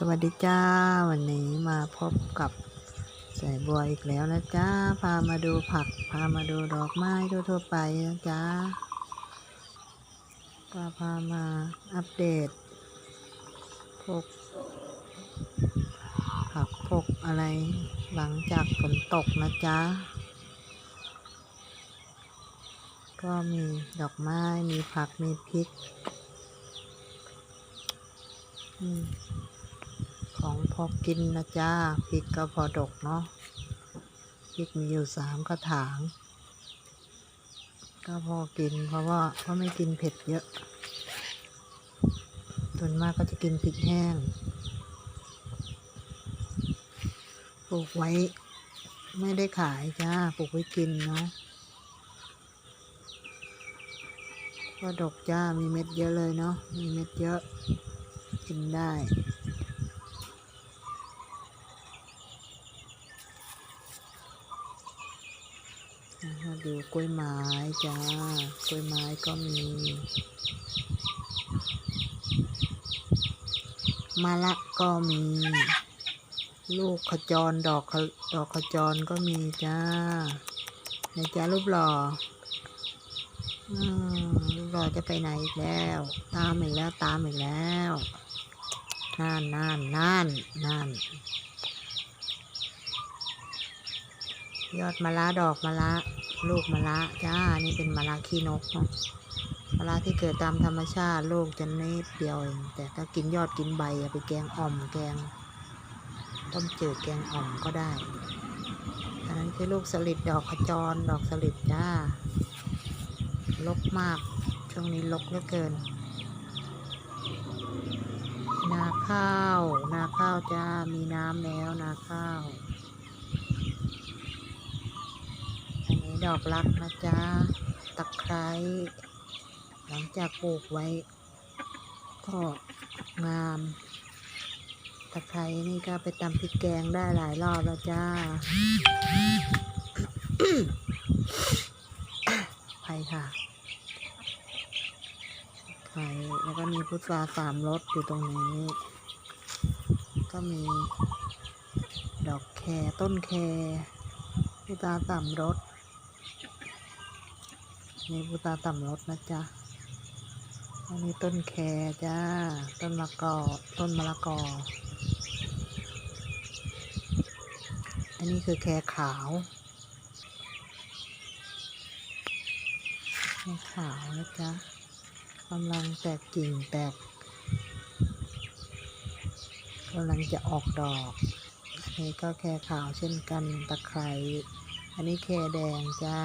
สวัสดีจ้า วันนี้มาพบกับสายบัวอีกแล้วนะจ้า พามาดูผัก พามาดูดอกไม้ทั่วๆไปนะจ้าก็พามาอัปเดตพวกผักพวกอะไรหลังจากฝนตกนะจ้าก็มีดอกไม้ มีผัก มีพริก อืม ของพอกินนะจ้าพริกก็พอดกเนาะพริกมีอยู่สามกระถาง ก็พอกินเพราะว่าเขาไม่กินเผ็ดเยอะส่วนมากก็จะกินพริกแห้งปลูกไว้ไม่ได้ขายจ้าปลูกไว้กินเนาะก็ดกจ้ามีเม็ดเยอะเลยเนาะมีเม็ดเยอะกินได้ นะคะดูกล้วยไม้จ้ากล้วยไม้ก็มีมะละก็มี ลูกขจรดอกขดอกขจรก็มีจ้าไหนจ้ารูปหล่ออืมรูปหล่อจะไปไหนอีกแล้ว ตามอีกแล้วตามอีกแล้วนั่นนั่นนั่นนั่น ยอดมะละดอกมะละลูกมะละจ้านี่เป็นมะละขี้นกเนาะมะละที่เกิดตามธรรมชาติลูกจะนิดเดียวเองแต่ถ้ากินยอดกินใบเอาไปแกงอ่อมแกง ต้มจืดแกงอ่อมก็ได้อันนั้นคือลูกสลิดดอกขจรดอกสลิดจ้าลกมากช่วงนี้ลกเหลือเกินนาข้าว นาข้าวจ้า มีน้ำแล้วนาข้าว อันนี้ ดอกรักนะจ๊ะ ตะไคร้ หลังจากปลูกไว้ ก็งาม ตะไคร้นี่ก็ไปตำพริกแกงได้หลายรอบแล้วจ้าไผ่ค่ะ ไผ่แล้วก็มีพุทราสามรสอยู่ตรงนี้ ก็มีดอกแครต้นแครพุทราสามรส นี่พุทราต่ำรสนะจ๊ะอันนี้ต้นแครจ้า ต้นมะกอต้นมะละกอ อันนี้คือแครขาวแครขาวนะจ๊ะกำลังแตกกิ่งแตกกำลังจะออกดอกอันนี้ก็แครขาวเช่นกันตะไคร้อันนี้แครแดงจ้า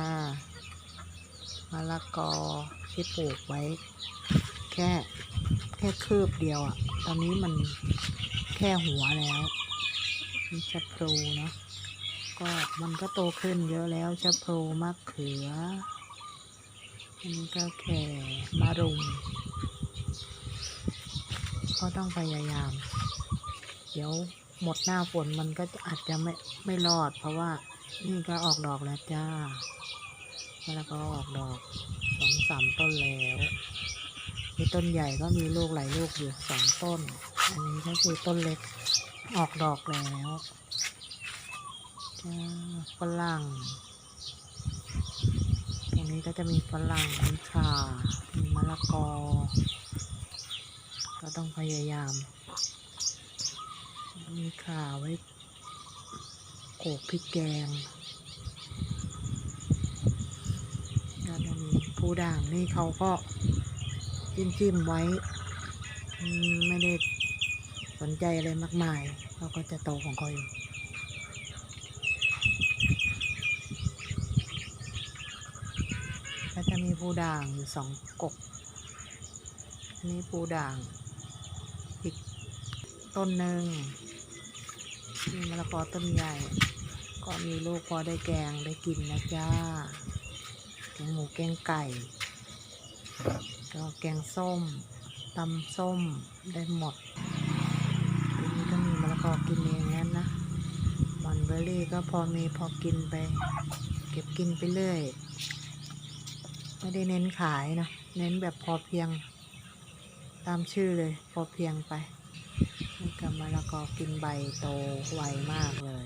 มะละกอที่ปลูกไว้ แค่แค่คืบเดียวอะ่ะ ตอนนี้มันแค่หัวแล้วมีชะพลูเนาะก็มันก็โตขึ้นเยอะแล้วชะพลูมะเขืออันนี้ก็แค่มะรุมก็ต้องพยายาม เดี๋ยวหมดหน้าฝนมันก็อาจจะไม่ไม่รอด เพราะว่านี่ก็ออกดอกแล้วจ้า แล้วก็ออกดอกสองสามต้นแล้วมีต้นใหญ่ก็มีลูกหลายลูกอยู่สองต้น อันนี้ก็คือต้นเล็กออกดอกแล้วฝรั่ง ตรงนี้ก็จะมีฝรั่งมีข่ามีมะละกอ ก็ต้องพยายาม มีข่าไว้โขลกพริกแกง ก็จะมีผู้ด่างนี่เขาก็จิ้มจิ้มๆไว้ ไม่ได้สนใจอะไรมากมายเขาก็จะโตของเขาเองก็จะมีผู้ด่างอยู่สองกกอันนี้ผู้ด่างอีกต้นหนึ่งมีมะละกอต้นใหญ่ ก็มีลูกพอได้แกงได้กินนะจ้า แกงหมูแกงไก่ก็แกงส้มตำส้มได้หมดทีนี้ก็มีมะละกอกินเองแล้วนะมันเบอร์รี่ก็พอมีพอกินไป เก็บกินไปเรื่อย ไม่ได้เน้นขายนะ เน้นแบบพอเพียง ตามชื่อเลย พอเพียงไปนี่ก็มะมะละกอกินใบโตไวมากเลย